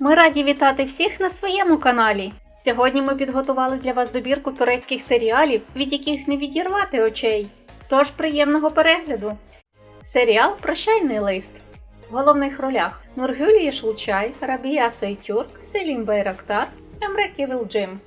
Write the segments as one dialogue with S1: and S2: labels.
S1: Ми раді вітати всіх на своєму каналі. Сьогодні ми підготували для вас добірку турецьких серіалів, від яких не відірвати очей. Тож приємного перегляду! Серіал Прощайний лист. В головних ролях Нургюлія Шулчай, Рабія Сойтюрк, Селім Байрактар, Емре Ківілджим.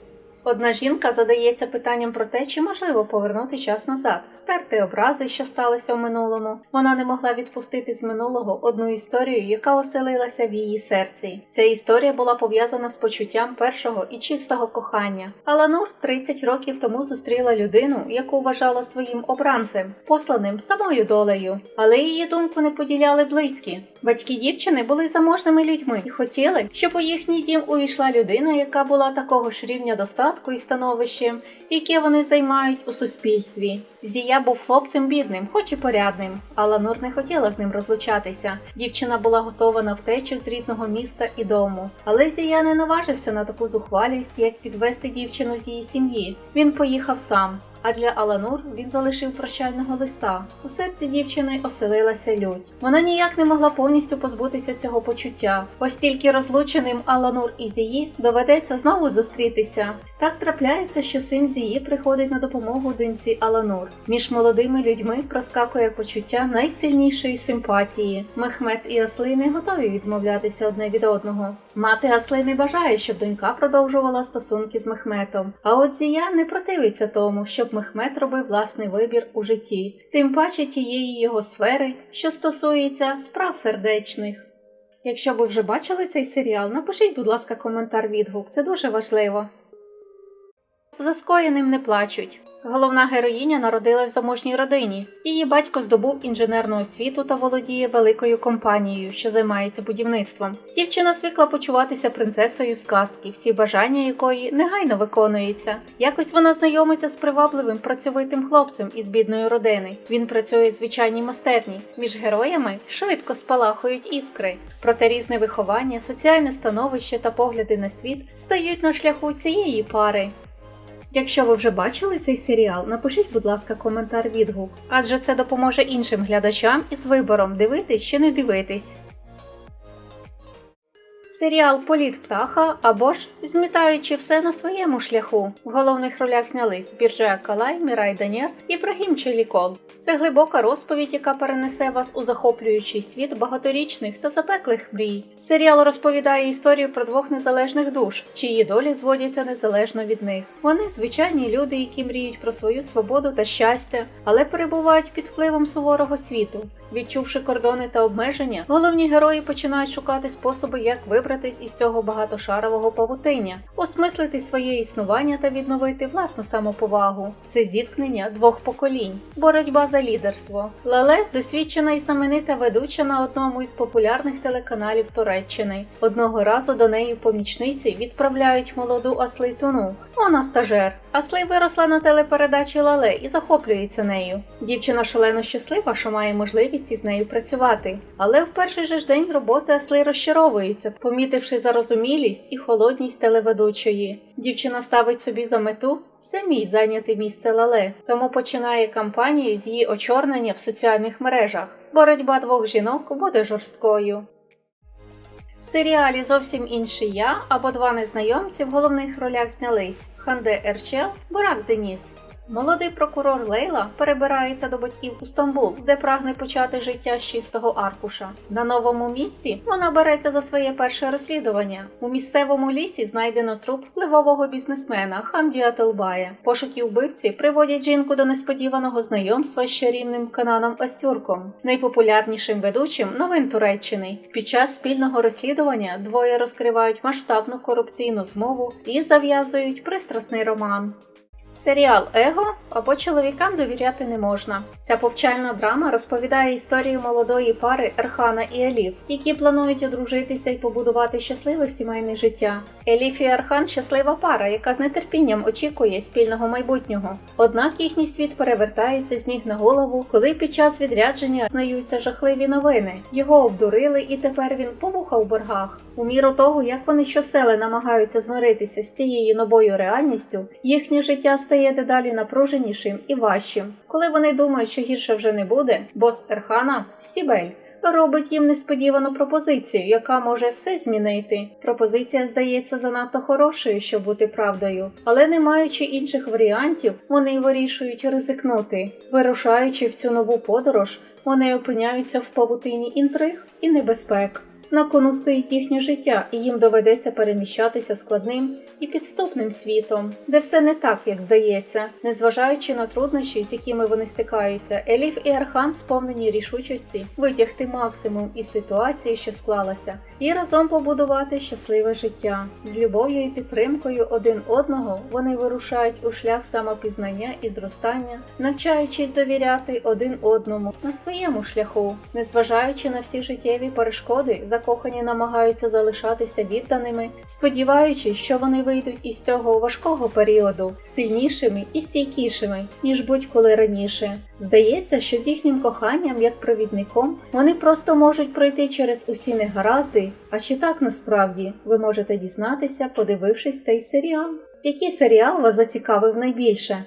S1: Одна жінка задається питанням про те, чи можливо повернути час назад, стерти образи, що сталися в минулому. Вона не могла відпустити з минулого одну історію, яка оселилася в її серці. Ця історія була пов'язана з почуттям першого і чистого кохання. Аланур 30 років тому зустріла людину, яку вважала своїм обранцем, посланим самою долею. Але її думку не поділяли близькі. Батьки дівчини були заможними людьми і хотіли, щоб у їхній дім увійшла людина, яка була такого ж рівня достатку і становищем, яке вони займають у суспільстві. Зія був хлопцем бідним, хоч і порядним. але Нур не хотіла з ним розлучатися. Дівчина була готова на втечу з рідного міста і дому. Але Зія не наважився на таку зухвалість, як підвести дівчину з її сім'ї. Він поїхав сам. А для Аланур він залишив прощального листа. У серці дівчини оселилася лють. Вона ніяк не могла повністю позбутися цього почуття. Ось тільки розлученим Аланур і Зії доведеться знову зустрітися. Так трапляється, що син Зії приходить на допомогу доньці Аланур. Між молодими людьми проскакує почуття найсильнішої симпатії. Мехмед і Асли не готові відмовлятися одне від одного. Мати Асли не бажає, щоб донька продовжувала стосунки з Мехметом. А от Зія не противиться тому, щоб Мехмед робив власний вибір у житті, тим паче тієї його сфери, що стосується справ сердечних. Якщо ви вже бачили цей серіал, напишіть, будь ласка, коментар відгук, це дуже важливо. За скоєним не плачуть. Головна героїня народила в заможній родині. Її батько здобув інженерну освіту та володіє великою компанією, що займається будівництвом. Дівчина звикла почуватися принцесою з казки, всі бажання якої негайно виконуються. Якось вона знайомиться з привабливим працьовитим хлопцем із бідної родини. Він працює в звичайній майстерні. Між героями швидко спалахують іскри. Проте різне виховання, соціальне становище та погляди на світ стають на шляху цієї пари. Якщо ви вже бачили цей серіал, напишіть, будь ласка, коментар відгук, адже це допоможе іншим глядачам із вибором дивитись чи не дивитись. Серіал Політ птаха або ж змітаючи все на своєму шляху. В головних ролях знялись Бірже Калай, Мірай Данєр і Брагім Челікол. Це глибока розповідь, яка перенесе вас у захоплюючий світ багаторічних та запеклих мрій. Серіал розповідає історію про двох незалежних душ, чиї долі зводяться незалежно від них. Вони звичайні люди, які мріють про свою свободу та щастя, але перебувають під впливом суворого світу. Відчувши кордони та обмеження, головні герої починають шукати способи, як вибратись із цього багатошарового павутиння, осмислити своє існування та відновити власну самоповагу. Це зіткнення двох поколінь, боротьба за лідерство. Лале досвідчена і знаменита ведуча на одному із популярних телеканалів Туреччини. Одного разу до неї помічниці відправляють молоду Аслейтуну. Вона стажер. Аслей виросла на телепередачі Лале і захоплюється нею. Дівчина шалено щаслива, що має можливість із нею працювати. Але в перший же ж день роботи Аслей розчаровується, помітивши зарозумілість і холодність телеведучої. Дівчина ставить собі за мету самій зайняти місце Лале, тому починає кампанію з її очорнення в соціальних мережах. Боротьба двох жінок буде жорсткою. В серіалі зовсім інший я або два незнайомці в головних ролях знялись Ханде Ерчел, Бурак Деніс. Молодий прокурор Лейла перебирається до батьків у Стамбул, де прагне почати життя з чистого аркуша. На новому місці вона береться за своє перше розслідування. У місцевому лісі знайдено труп впливового бізнесмена Хамді Ателбая. Пошуки вбивці приводять жінку до несподіваного знайомства з чарівним Кананом Астюрком, найпопулярнішим ведучим новин Туреччини. Під час спільного розслідування двоє розкривають масштабну корупційну змову і зав'язують пристрасний роман. Серіал Его або чоловікам довіряти не можна. Ця повчальна драма розповідає історію молодої пари Ерхана і Еліф, які планують одружитися і побудувати щасливе сімейне життя. Еліф і Ерхан щаслива пара, яка з нетерпінням очікує спільного майбутнього. Однак їхній світ перевертається з ніг на голову, коли під час відрядження знаються жахливі новини. Його обдурили, і тепер він повуха у боргах. У міру того, як вони щосели намагаються змиритися з цією новою реальністю, їхнє життя стає дедалі напруженішим і важчим. Коли вони думають, що гірше вже не буде, бос Ерхана Сібель робить їм несподівану пропозицію, яка може все змінити. Пропозиція здається занадто хорошою, щоб бути правдою, але не маючи інших варіантів, вони вирішують ризикнути. Вирушаючи в цю нову подорож, вони опиняються в павутині інтриг і небезпек. На кону стоїть їхнє життя, і їм доведеться переміщатися складним і підступним світом, де все не так, як здається. Незважаючи на труднощі, з якими вони стикаються, Еліф і Архан сповнені рішучості витягти максимум із ситуації, що склалася, і разом побудувати щасливе життя. З любов'ю і підтримкою один одного вони вирушають у шлях самопізнання і зростання, навчаючись довіряти один одному на своєму шляху, незважаючи на всі життєві перешкоди, закохані намагаються залишатися відданими, сподіваючись, що вони вийдуть із цього важкого періоду сильнішими і стійкішими, ніж будь-коли раніше. Здається, що з їхнім коханням, як провідником, вони просто можуть пройти через усі негаразди. А чи так насправді ви можете дізнатися, подивившись цей серіал? Який серіал вас зацікавив найбільше?